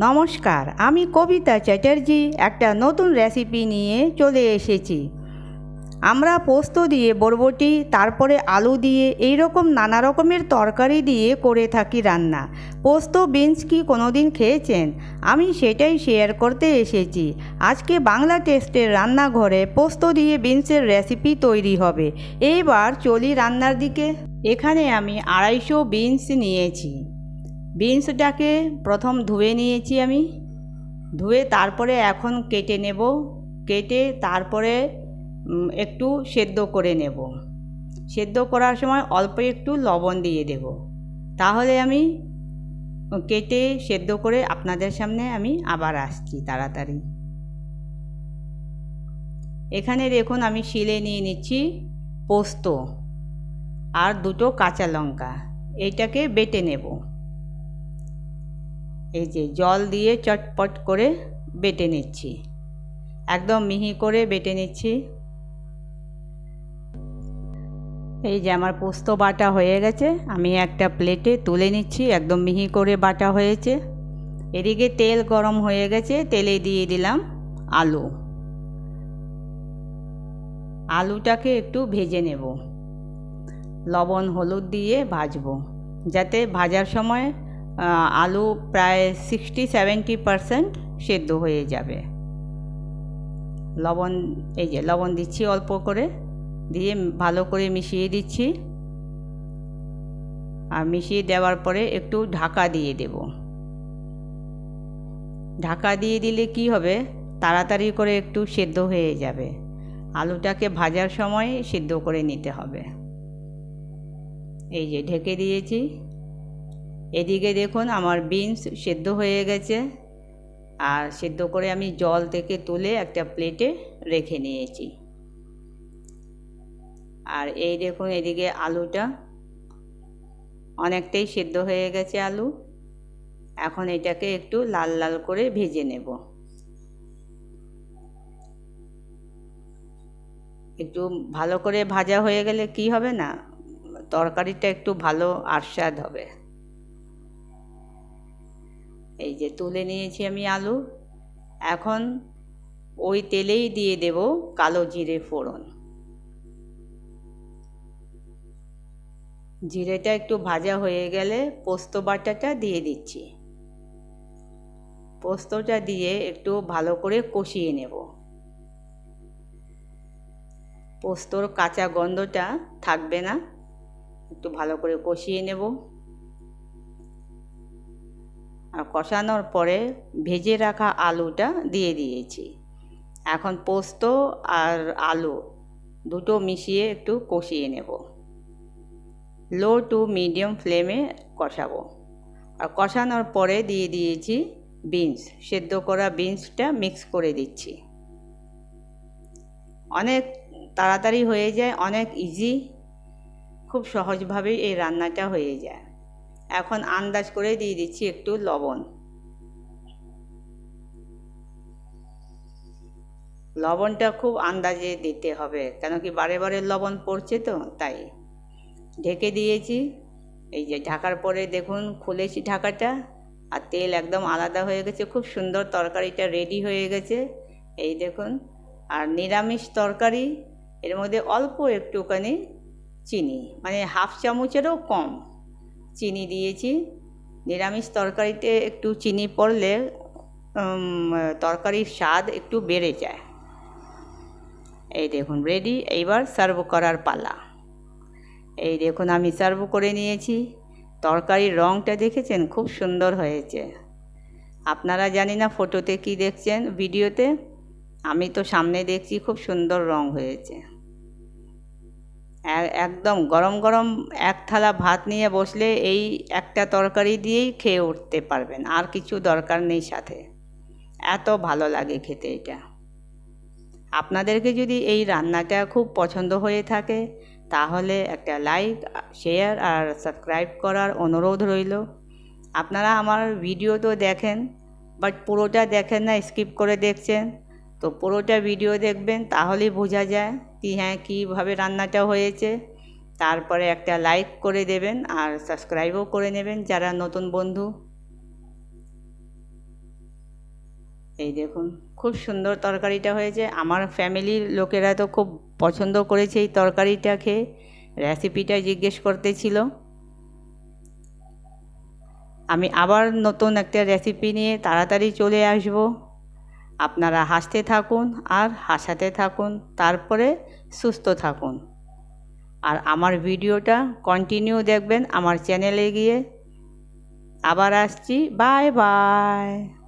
নমস্কার, আমি কবিতা চ্যাটার্জি, একটা নতুন রেসিপি নিয়ে চলে এসেছি। আমরা পোস্ত দিয়ে বরবটি, তারপরে আলু দিয়ে এই রকম নানা রকমের তরকারি দিয়ে করে থাকি রান্না। পোস্ত, বিনস কি কোনো দিন খেয়েছেন? আমি সেটাই শেয়ার করতে এসেছি। আজকে বাংলা টেস্টের রান্নাঘরে পোস্ত দিয়ে বিনসের রেসিপি তৈরি হবে। এইবার চলি রান্নার দিকে। এখানে আমি আড়াইশো বিনস নিয়েছি। বিনসটাকে প্রথম ধুয়ে নিয়েছি আমি। ধুয়ে তারপরে এখন কেটে নেব। কেটে তারপরে একটু সেদ্ধ করে নেব। সেদ্ধ করার সময় অল্প একটু লবণ দিয়ে দেব। তাহলে আমি কেটে সেদ্ধ করে আপনাদের সামনে আমি আবার আসছি তাড়াতাড়ি। এখানে দেখুন আমি শিলে নিয়ে নিচ্ছি পোস্ত আর দুটো কাঁচা লঙ্কা। এইটাকে বেটে নেব। এই যে জল দিয়ে চটপট করে বেটে নিচ্ছি। একদম মিহি করে বেটে নিচ্ছি। এই যে আমার পোস্ত বাটা হয়ে গেছে, আমি একটা প্লেটে তুলে নিচ্ছি, একদম মিহি করে বাটা হয়েছে। এদিকে তেল গরম হয়ে গেছে, তেলে দিয়ে দিলাম আলু। আলুটাকে একটু ভেজে নেব। লবণ, হলুদ দিয়ে ভাজবো, যাতে ভাজার সময় আলু প্রায় সিক্সটি সেভেন্টি পারসেন্ট সেদ্ধ হয়ে যাবে। লবণ, এই যে লবণ দিচ্ছি অল্প করে, দিয়ে ভালো করে মিশিয়ে দিচ্ছি। আর মিশিয়ে দেওয়ার পরে একটু ঢাকা দিয়ে দেব। ঢাকা দিয়ে দিলে কি হবে? তাড়াতাড়ি করে একটু সেদ্ধ হয়ে যাবে। আলুটাকে ভাজার সময় সেদ্ধ করে নিতে হবে। এই যে ঢেকে দিয়েছি। এদিকে দেখুন আমার বিনস সেদ্ধ হয়ে গেছে। আর সেদ্ধ করে আমি জল থেকে তুলে একটা প্লেটে রেখে নিয়েছি। আর এই দেখুন এদিকে আলুটা। অনেকটাই সেদ্ধ হয়ে গেছে আলু। এখন এটাকে একটু লাল লাল করে ভেজে নেব। একটু ভালো করে ভাজা হয়ে গেলে কি হবে না? তরকারিটা একটু ভালো আস্বাদ হবে। এই যে তুলে নিয়েছি আমি আলু। এখন ওই তেলেই দিয়ে দেব কালো জিরে ফোড়ন। জিরেটা একটু ভাজা হয়ে গেলে পোস্ত বাটাটা দিয়ে দিচ্ছি। পোস্তটা দিয়ে একটু ভালো করে কষিয়ে নেব। পোস্তর কাঁচা গন্ধটা থাকবে না। একটু ভালো করে কষিয়ে নেব। আর কষানোর পরে ভেজে রাখা আলুটা দিয়ে দিয়েছি। এখন পোস্ত আর আলু দুটো মিশিয়ে একটু কষিয়ে নেব। লো টু মিডিয়াম ফ্লেমে কষাবো। আর কষানোর পরে দিয়ে দিয়েছি বিনস। সেদ্ধ করা বিনসটা মিক্স করে দিচ্ছি। অনেক তাড়াতাড়ি হয়ে যায়, অনেক ইজি খুব সহজভাবেই এই রান্নাটা হয়ে যায়। এখন আন্দাজ করে দিয়ে দিচ্ছি একটু লবণ। লবণটা খুব আন্দাজে দিতে হবে, কেন কি বারে বারে লবণ পড়ছে তো, তাই। ঢেকে দিয়েছি, এই যে ঢাকার পরে দেখুন খুলেছি ঢাকাটা, আর তেল একদম আলাদা হয়ে গেছে, খুব সুন্দর তরকারিটা রেডি হয়ে গেছে। এই দেখুন, আর নিরামিষ তরকারি, এর মধ্যে অল্প একটুখানি চিনি মানে হাফ চামচেরও কম। চিনি দিয়েছি। নিরামিষ তরকারিতে একটু চিনি পড়লে তরকারির স্বাদ একটু বেড়ে যায়। এই দেখুন রেডি এইবার সার্ভ করার পালা। এই দেখুন, আমি সার্ভ করে নিয়েছি। তরকারির রঙটা দেখেছেন? খুব সুন্দর হয়েছে। আপনারা জানি না ফটোতে কি দেখছেন? ভিডিওতে? আমি তো সামনে দেখছি, খুব সুন্দর রং হয়েছে। একদম গরম গরম এক থালা ভাত নিয়ে বসলে এই একটা তরকারি দিয়েই খেয়ে উঠতে পারবেন, আর কিছু দরকার নেই সাথে। এত ভালো লাগে খেতে এটা। আপনাদেরকে যদি এই রান্নাটা খুব পছন্দ হয়ে থাকে, তাহলে একটা লাইক, শেয়ার আর সাবস্ক্রাইব করার অনুরোধ রইল। আপনারা আমার ভিডিও তো দেখেন, বাট পুরোটা দেখেন না, স্কিপ করে দেখছেন। তো পুরোটা ভিডিও দেখবেন, তাহলেই বোঝা যায় কি হ্যাঁ কীভাবে রান্নাটা হয়েছে। তারপরে একটা লাইক করে দেবেন আর সাবস্ক্রাইবও করে নেবেন যারা নতুন বন্ধু। এই দেখুন, খুব সুন্দর তরকারিটা হয়েছে। আমার ফ্যামিলির লোকেরা তো খুব পছন্দ করেছে এই তরকারিটা খেয়ে। রেসিপিটা জিজ্ঞেস করতেছিল। আমি আবার নতুন একটা রেসিপি নিয়ে তাড়াতাড়ি চলে আসব। আপনারা হাসতে থাকুন আর হাসাতে থাকুন, তারপরে সুস্থ থাকুন। আর আমার ভিডিওটা কন্টিনিউ দেখবেন আমার চ্যানেলে গিয়ে। আবার আসছি বাই বাই